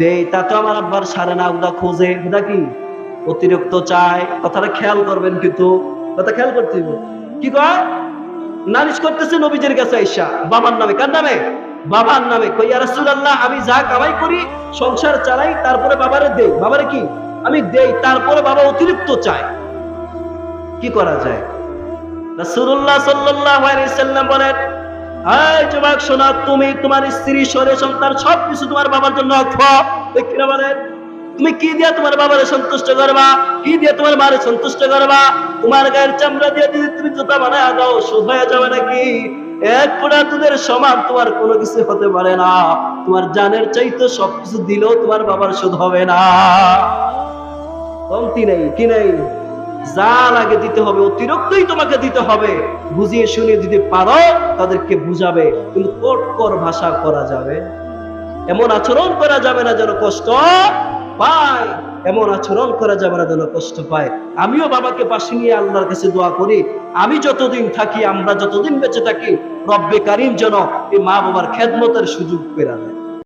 দেই তাতে আমার আব্বার সারে না ওটা খোঁজে। ওটা কি? অতিরিক্ত চায়। কথাটা খেয়াল করবেন কিন্তু, কথা খেয়াল করতে। কি কয়? নালিশ করতেছে নবীজের কাছে আইসা। বাবার নামে, কার নামে? বাবার নামে। কইয়া রাসূলুল্লাহ, আমি যা কামাই করি, সংসার চালাই, তারপরে বাবারে দেই। বাবারে কি? আমি দেই, তারপরে বাবা অতিরিক্ত চায়। কি করা যায়? রাসূলুল্লাহ সাল্লাল্লাহু আলাইহি সাল্লাম বলেন তুমি তোমার স্ত্রী শরীর সন্তান সবকিছু তোমার বাবার জন্য তুমি কি দিয়ে তোমার সন্তুষ্ট করবা? কি দিয়ে তোমার মারে সন্তুষ্ট করবা? তোমার গায়ের চামড়া দিয়ে যদি তুমি জুতা বানায় দাও শুধু যাবে নাকি? এক সমান তোমার কোনো কিছু হতে পারে না। তোমার জানের চাইতে সবকিছু দিলেও তোমার বাবার শোধ হবে না। কমতি নেই, কি নেই? যা লাগে দিতে হবে, অতিরিক্তই তোমাকে দিতে হবে। বুঝিয়ে শুনিয়ে দিতে পারো, তাদেরকে বুঝাবে। কিন্তু কটকর ভাষা করা যাবে এমন আচরণ করা যাবে না যেন কষ্ট পায়। এমন আচরণ করা যাবে না যেন কষ্ট পায়। আমিও বাবাকে পাশে নিয়ে আল্লাহর কাছে দোয়া করি। আমি যতদিন থাকি, আমরা যতদিন বেঁচে থাকি, রব্বে কারিম যেন এই মা বাবার খেদমতের সুযোগ পেরা দেয়।